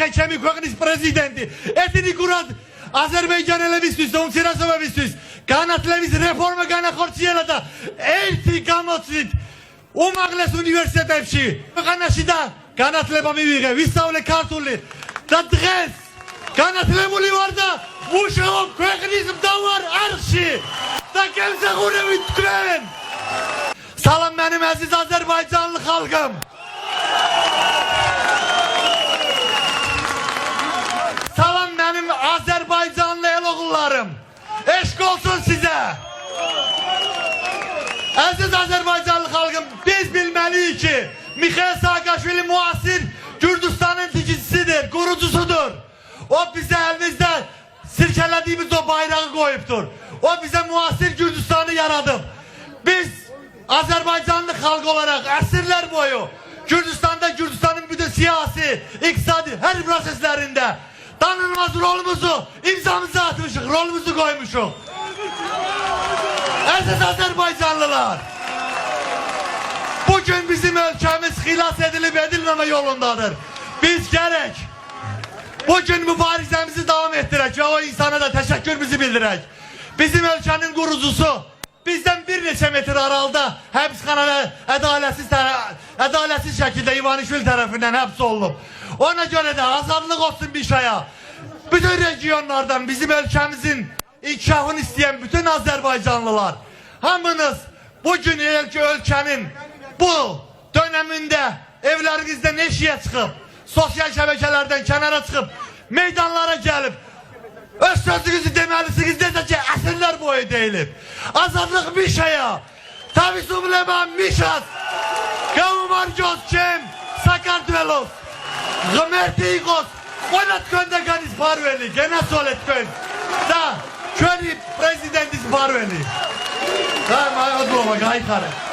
მეოთხე ჩემი ქვეყნის პრეზიდენტი. ესენი გურად აზერბაიჯანელებისთვის, უმცირესობებისთვის განათლების რეფორმა განახორციელა და ერთი გამოცდით უმაღლეს უნივერსიტეტებში ქვეყანაში და განათლება მივიღე, ვისწავლე ქართული და დღეს განათლებული ვარ და მუშაობ ქვეყნის მდავარ არხში და გემსახურებით თქვენ. სალამ mənim əziz Azərbaycanlı xalqım. Eşk olsun size. Aziz Azerbaycanlı halkım biz bilmeliyik ki Mikhail Saakashvili muasir Gürcistan'ın tikicisidir, kurucusudur. O bize elimizde sirkelediğimiz o bayrağı koyuptur. O bize muasir Gürcistan'ı yaradı. Biz Azerbaycanlı halk olarak əsrlər boyu Gürcistan'da Gürcistan'ın bütün siyasi, iktisadi her proseslerinde tanınmaz rolumuzu, imzamızı atmışık, rolumuzu koymuşuk. Aziz Azerbaycanlılar, bugün bizim ülkemiz xilas edilip edilmeme yolundadır. Biz gerek bugün mübarizemizi devam ettirek ve o insana da teşekkürümüzü bildirek. Bizim ülkenin kurucusu bizden bir neçe metre aralda həbsxana və ədalətsiz, ədalətsiz şəkildə İvanişvili tərəfindən həbs olunub. Ona göre de azadlık olsun bir şaya. Bütün regionlardan bizim ülkemizin inkişafını isteyen bütün Azerbaycanlılar hamınız bugün ülkenin bu döneminde evlerinizden eşiğe çıkıp sosyal şebekelerden kenara çıkıp meydanlara gelip öz sözünüzü demelisiniz dese ki əsrlər boyu deyilib. Azadlık bir şaya. Tabi sublema mişas. Kavumarcos kim? Sakartvelos. Gmertikos. Onat könde ganis parveli. Gene solet kön. Da. Köni prezidentis parveli. Da, ma odloma gaj kare.